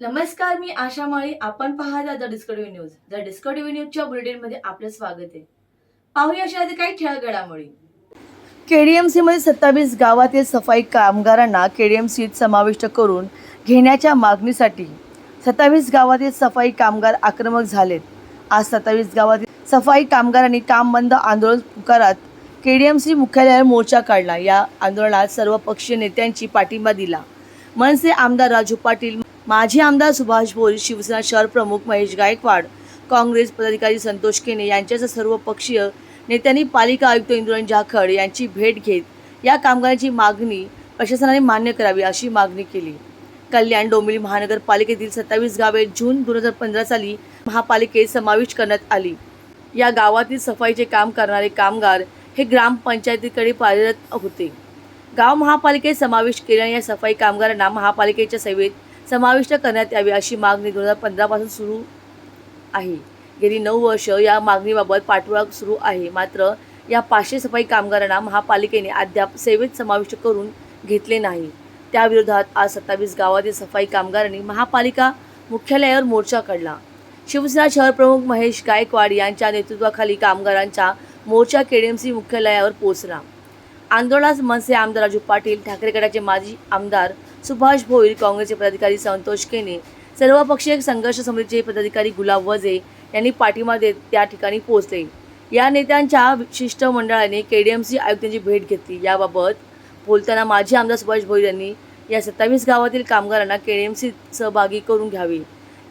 नमस्कार मी आशा माळी. आपण पाहता the Discovery News. The Discovery न्यूजच्या बुलेटिनमध्ये आपलं स्वागत आहे. पाहूया अशा आधी काही ठळक घडामोडी केडीएमसी मध्ये सत्तावीस गावातील सफाई कामगारांना केडीएमसीत समाविष्ट करून घेण्याच्या मागणीसाठी सत्तावीस गावातील सफाई कामगार आक्रमक झालेत. आज सत्तावीस गावातील सफाई कामगारांनी काम बंद आंदोलन पुकारात केडीएमसी मुख्यालयावर मोर्चा काढला. या आंदोलनात सर्व पक्षीय नेत्यांची पाठिंबा दिला. मनसे आमदार राजू पाटील माजी आमदार सुभाष भोर शिवसेना शहर प्रमुख महेश गायकवाड काँग्रेस पदाधिकारी संतोष केने यांच्यासह सर्व पक्षीय नेत्यांनी पालिका आयुक्त इंद्रायण जाखड यांची भेट घेत या कामगारांची मागणी प्रशासनाने मान्य करावी अशी मागणी केली. कल्याण डोंबिवली महानगरपालिकेतील सत्तावीस गावे जून दोन हजार पंधरा साली महापालिकेत समाविष्ट करण्यात आली. या गावातील सफाईचे काम करणारे कामगार हे ग्रामपंचायतीकडे कार्यरत होते. गाव महापालिकेत समाविष्ट केल्याने या सफाई कामगारांना महापालिकेच्या सेवेत समाविष्ट करण्यात यावी अशी मागणी दोन हजार पंधरापासून सुरू आहे. गेली नऊ वर्ष या मागणीबाबत पाठपुरावा सुरू आहे. मात्र या पाचशे सफाई कामगारांना महापालिकेने अद्याप सेवेत समाविष्ट करून घेतले नाही. त्याविरोधात आज सत्तावीस गावातील सफाई कामगारांनी महापालिका मुख्यालयावर मोर्चा काढला. शिवसेना शहर प्रमुख महेश गायकवाड यांच्या नेतृत्वाखाली कामगारांचा मोर्चा केडीएमसी मुख्यालयावर पोहोचला. आंदोलनास मनसे आमदार राजू पाटील ठाकरे गटाचे माजी आमदार सुभाष भोईर काँग्रेसचे पदाधिकारी संतोष केने सर्वपक्षीय संघर्ष समितीचे पदाधिकारी गुलाब वजे यांनी पाठिंबा देत त्या ठिकाणी पोहोचले. या नेत्यांच्या शिष्टमंडळाने सी आयुक्तांची भेट घेतली. याबाबत बोलताना माजी आमदार सुभाष भोईर यांनी या सत्तावीस गावातील कामगारांना के डी एम सीत सहभागी करून घ्यावे.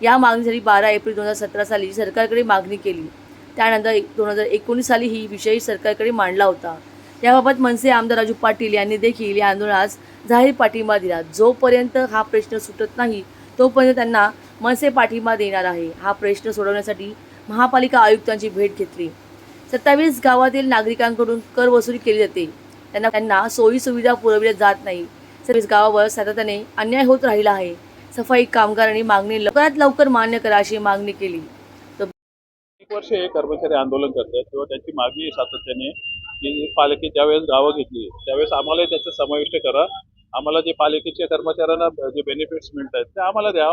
या मागणीसाठी बारा एप्रिल दोन हजार सतरा साली सरकारकडे मागणी केली. त्यानंतर एक दोन हजार एकोणीस साली ही विषय सरकारकडे मांडला होता. याबाबत मनसे आमदार राजू पाटील यांनी देखील या आंदोलनास जाहीर पाठिंबा दिला. जोपर्यंत हा प्रश्न सुटत नाही तोपर्यंत त्यांना मनसे पाठिंबा देणार आहे. हा प्रश्न सोडवण्यासाठी महापालिका आयुक्तांची भेट घेतली. सत्तावीस गावातील नागरिकांकडून कर वसुली केली जाते. त्यांना त्यांना सोयी सुविधा पुरविल्या जात नाही. सत्तावीस गावावर सातत्याने अन्याय होत राहिला आहे. सफाई कामगारांनी मागणी लवकरात लवकर मान्य करा अशी मागणी केली. एक वर्ष हे कर्मचारी आंदोलन करतात तेव्हा त्यांची मागणी सातत्याने की ज्यावेळेस गावं घेतली त्यावेळेस आम्हाला त्याचं समाविष्ट करा. आम्हाला जे पालिकेच्या कर्मचाऱ्यांना जे बेनिफिट्स मिळत आहेत ते आम्हाला द्या.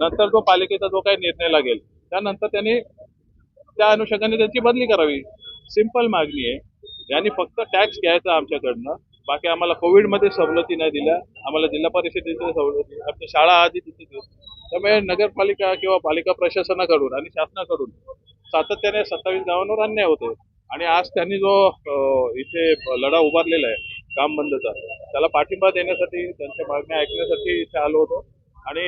नंतर तो पालिकेचा जो काही निर्णय लागेल त्यानंतर त्यांनी त्या अनुषंगाने त्यांची बदली करावी. सिंपल मागणी आहे. यांनी फक्त टॅक्स घ्यायचा आमच्याकडनं बाकी आम्हाला कोविडमध्ये सवलती नाही दिल्या आम्हाला जिल्हा परिषदेच्या सवलती आमच्या शाळा आधी तिथे दिल्या. त्यामुळे नगरपालिका किंवा पालिका प्रशासनाकडून आणि शासनाकडून सातत्याने सत्तावीस गावांवर अन्याय होते आणि आज त्यांनी जो इथे लढा उभारलेला आहे काम बंदचा त्याला पाठिंबा देण्यासाठी त्यांच्या मागण्या ऐकण्यासाठी इथे आलो होतो. आणि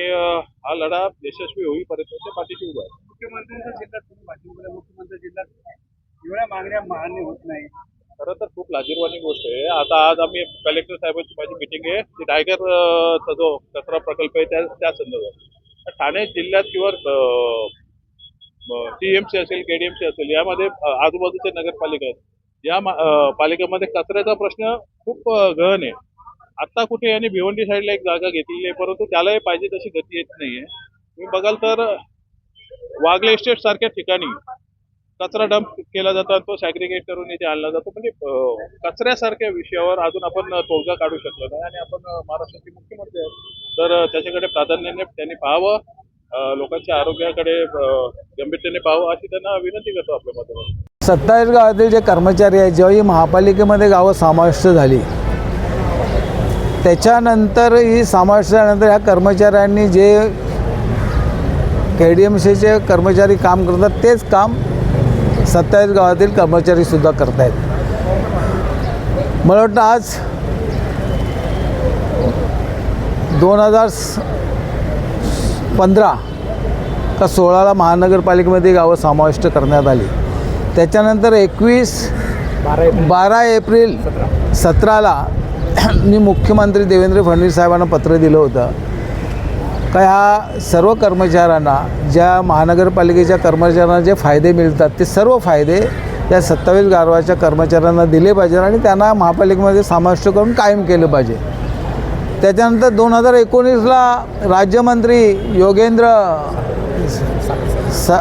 हा लढा यशस्वी होईपर्यंत ते पाठीशी उभा आहे. मुख्यमंत्र्यांच्या जिल्ह्यात मुख्यमंत्री जिल्ह्यात एवढ्या मागण्या मान्य होत नाही. खरं तर खूप लाजीरवाणी गोष्ट आहे. आता आज आम्ही कलेक्टर साहेबांची माझी मिटिंग आहे. ती टायगर अं, चा जो कचरा प्रकल्प आहे त्या त्या संदर्भात. ठाणे जिल्ह्यात किंवा टीएमसी असेल केडीएमसी असेल यामध्ये आजूबाजूचे आजूबाजूच्या नगरपालिका आहेत. या पालिकेमध्ये कचऱ्याचा प्रश्न खूप गहन आहे. आता कुठे यांनी भिवंडी साईडला एक जागा घेतलेली आहे परंतु त्यालाही पाहिजे तशी गती येत नाहीये. तुम्ही बघाल तर वागले इस्टेट सारख्या ठिकाणी कचरा डंप केला जातो आणि तो सॅग्रिगेट करून इथे आणला जातो. म्हणजे कचऱ्यासारख्या विषयावर अजून आपण तोडगा काढू शकलो नाही. आणि आपण महाराष्ट्राचे मुख्यमंत्री आहेत. तर त्याच्याकडे प्राधान्याने त्यांनी पाहावं. लोकांच्या आरोग्याकडे गंभीरतेने पाहावं अशी त्यांना विनंती करतो आपल्या माध्यमातून. सत्तावीस गावातील जे कर्मचारी आहेत जेव्हा ही महापालिकेमध्ये गावं समाविष्ट झाली त्याच्यानंतर ही समाविष्ट झाल्यानंतर ह्या कर्मचाऱ्यांनी जे के डी एम सीचे कर्मचारी काम करतात तेच काम सत्तावीस गावातील कर्मचारीसुद्धा करत आहेत मला वाटतं आज दोन हजार पंधरा का सोळाला महानगरपालिकेमध्ये गावं समाविष्ट करण्यात आली. त्याच्यानंतर एकवीस बारा एप्रिल सतराला मी मुख्यमंत्री देवेंद्र फडणवीस साहेबांना पत्र दिलं होतं. का ह्या सर्व कर्मचाऱ्यांना ज्या महानगरपालिकेच्या कर्मचाऱ्यांना जे फायदे मिळतात ते सर्व फायदे या सत्तावीस गारवाच्या कर्मचाऱ्यांना दिले पाहिजे आणि त्यांना महापालिकेमध्ये समाविष्ट करून कायम केलं पाहिजे. त्याच्यानंतर दोन हजार एकोणीसला राज्यमंत्री योगेंद्र सा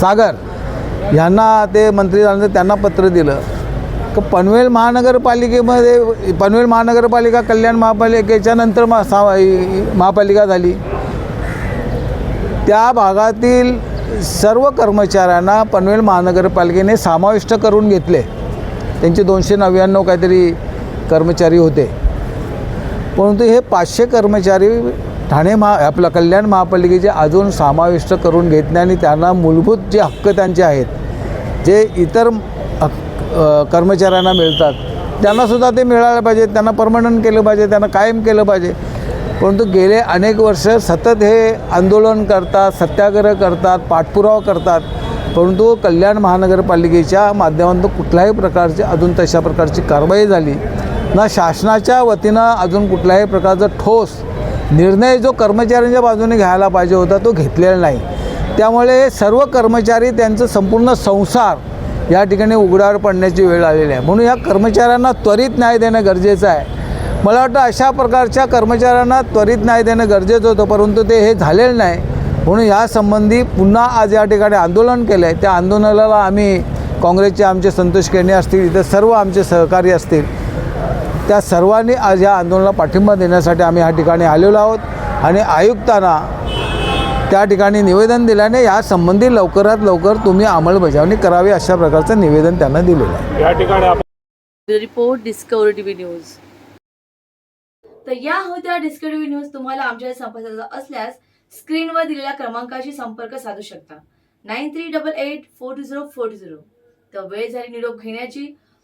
सागर यांना ते मंत्री झाल्यानंतर त्यांना पत्र दिलं. की पनवेल महानगरपालिकेमध्ये पनवेल महानगरपालिका कल्याण महापालिकेच्या नंतर मा सा महापालिका झाली. त्या भागातील सर्व कर्मचाऱ्यांना पनवेल महानगरपालिकेने समाविष्ट करून घेतले. त्यांचे दोनशे नव्याण्णव काहीतरी कर्मचारी होते. परंतु हे पाचशे कर्मचारी ठाणे महा आपलं कल्याण महापालिकेचे अजून समाविष्ट करून घेत नाही आणि त्यांना मूलभूत जे हक्क त्यांचे आहेत जे इतर हक्क कर्मचाऱ्यांना मिळतात त्यांनासुद्धा ते मिळायला पाहिजे त्यांना परमनंट केलं पाहिजे त्यांना कायम केलं पाहिजे. परंतु गेले अनेक वर्ष सतत हे आंदोलन करतात सत्याग्रह करतात पाठपुरावा करतात. परंतु कल्याण महानगरपालिकेच्या माध्यमातून कुठल्याही प्रकारची अजून तशा प्रकारची कारवाई झाली. ना शासनाच्या वतीनं अजून कुठल्याही प्रकारचं ठोस निर्णय जो कर्मचाऱ्यांच्या बाजूने घ्यायला पाहिजे होता तो घेतलेला नाही. त्यामुळे सर्व कर्मचारी त्यांचं संपूर्ण संसार या ठिकाणी उघड्यावर पडण्याची वेळ आलेली आहे. म्हणून या कर्मचाऱ्यांना त्वरित न्याय देणं गरजेचं आहे. मला वाटतं अशा प्रकारच्या कर्मचाऱ्यांना त्वरित न्याय देणं गरजेचं होतं परंतु ते हे झालेलं नाही. म्हणून यासंबंधी पुन्हा आज या ठिकाणी आंदोलन केलं आहे त्या आंदोलनाला आम्ही काँग्रेसचे आमचे संतोष केणे असतील इतर सर्व आमचे सहकारी असतील त्या सर्वांनी आज या आंदोलनाला पाठिंबा देण्यासाठी आम्ही या ठिकाणी आलेलो आहोत. आणि आयुक्तांना त्या ठिकाणी निवेदन दिल्याने यासंबंधी लवकरात लवकर तुम्ही अंमलबजावणी करावी अशा प्रकारचं निवेदन त्यांना दिलेलं आहे. या ठिकाणी रिपोर्ट डिस्कवरी टीव्ही न्यूज तर या होत्या डिस्कवरी टीव्ही न्यूज तुम्हाला आमच्या संपर्काचा असल्यास स्क्रीनवर दिलेल्या क्रमांकाशी संपर्क साधू शकता. Nine three double eight four two zero four two zero. तर वेळ झाली निरोप घेण्याची.